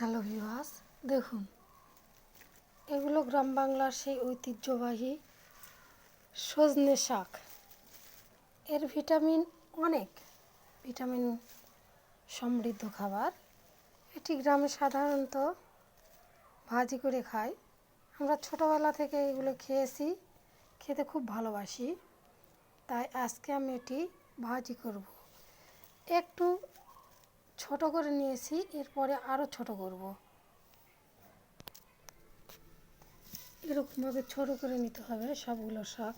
Hello ভিওয়াস দেখুন, এগুলো গ্রাম বাংলার সেই ঐতিহ্যবাহী সজনে শাক। এর ভিটামিন অনেক, ভিটামিন সমৃদ্ধ খাবার। এটি গ্রামে সাধারণত ভাজি করে খাই। আমরা ছোটোবেলা থেকে এগুলো খেয়েছি, খেতে খুব ভালোবাসি, তাই আজকে আমি এটি ভাজি করব। একটু ছোট করে নিয়েছি, এরপরে আরও ছোট করব। এরকমভাবে ছোট করে নিতে হবে সবগুলো শাক।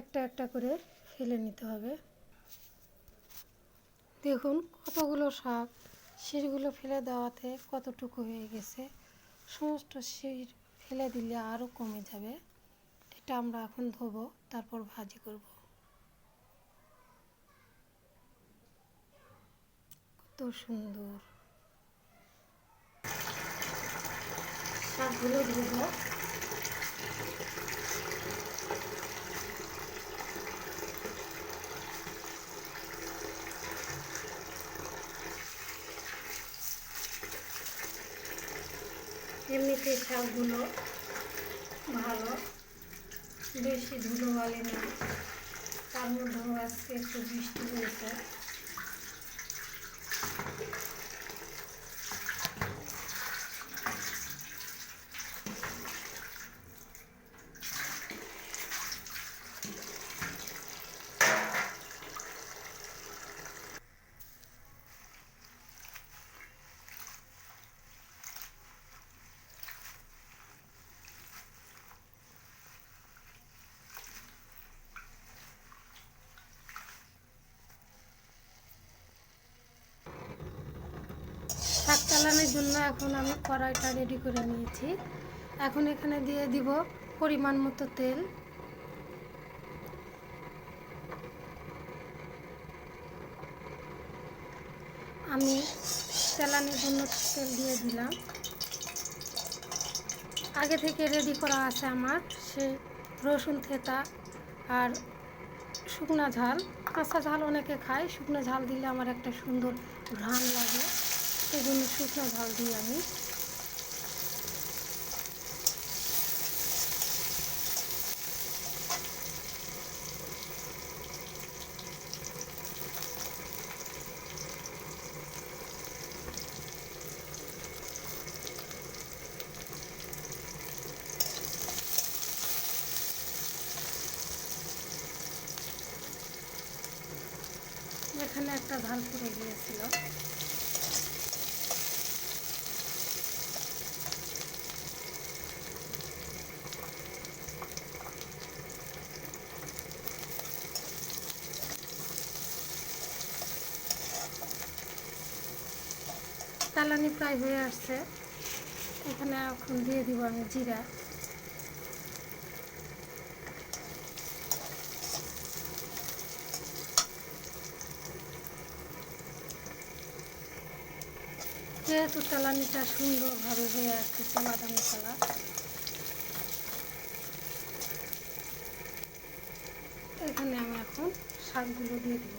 একটা একটা করে ফেলে নিতে হবে। দেখুন কতগুলো শাক, শিরগুলো ফেলে দেওয়াতে কতটুকু হয়ে গেছে। সমস্ত শির ফেলে দিলে আরও কমে যাবে। এটা আমরা এখন ধোবো, তারপর ভাজি করব। সুন্দর। শাকগুলো এমনিতে শাকগুলো ভালো। বেশি ধুলো বালি না তার মধ্যেও আজকে একটু বৃষ্টি হয়েছে। চালানোর জন্য এখন আমি কড়াইটা রেডি করে নিয়েছি। এখন এখানে দিয়ে দিব পরিমাণ মতো তেল। আমি চালানোর জন্য তেল দিয়ে দিলাম। আগে থেকে রেডি করা আছে আমার সে রসুন থেতা আর শুকনা ঝাল। কাঁচা ঝাল অনেকে খায়, শুকনো ঝাল দিলে আমার একটা সুন্দর ঘ্রাণ লাগে। সেই জন্য শুকনো ঝাল দিই আমি। এখানে একটা ঝাল পড়ে গিয়েছিল। চালানি প্রায় হয়ে আসছে। এখানে এখন দিয়ে দিব আমি জিরা। যেহেতু চালানিটা সুন্দরভাবে হয়ে আসছে, বাদামি কালার। এখানে আমি এখন শাকগুলো দিয়ে দিব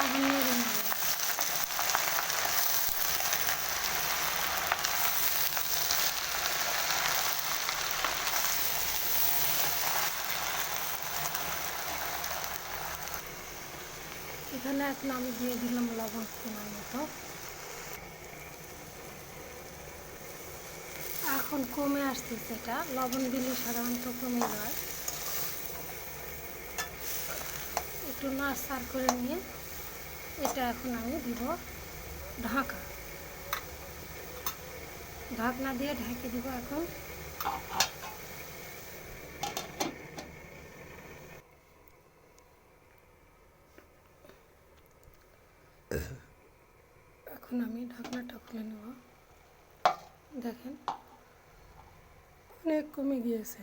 আগুন নেড়ে নেব এখানে এখন আমি দিয়ে দিলাম লবণ পরিমাণ মতো। এখন কমে আসতেছে এটা। লবণ দিলে সাধারণত কমে যায়। একটু নাড়াচার করে নিয়ে এটা এখন আমি দিব ঢাকা। ঢাকনা দিয়ে ঢেকে দিব এখন। এখন আমি ঢাকনাটা খুলে নেব। দেখেন, অনেক কমে গিয়েছে।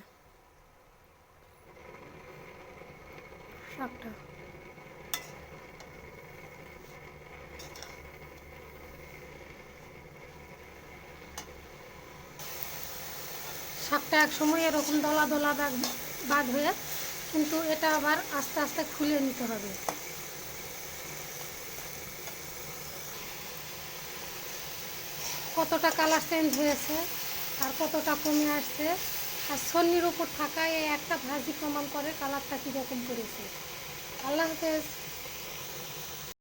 শাকটা শাকটা এক সময় এরকম দলা দলা বাগ হয়ে কিন্তু এটা আবার আস্তে আস্তে খুলে নিতে হবে। কতটা কালার চেঞ্জ হয়েছে, আর কতটা কমে আসছে, আর সন্নির উপর থাকা এই একটা ভাজি প্রমাণ করে কালারটা কীরকম করেছে। আল্লাহ হাফেজ।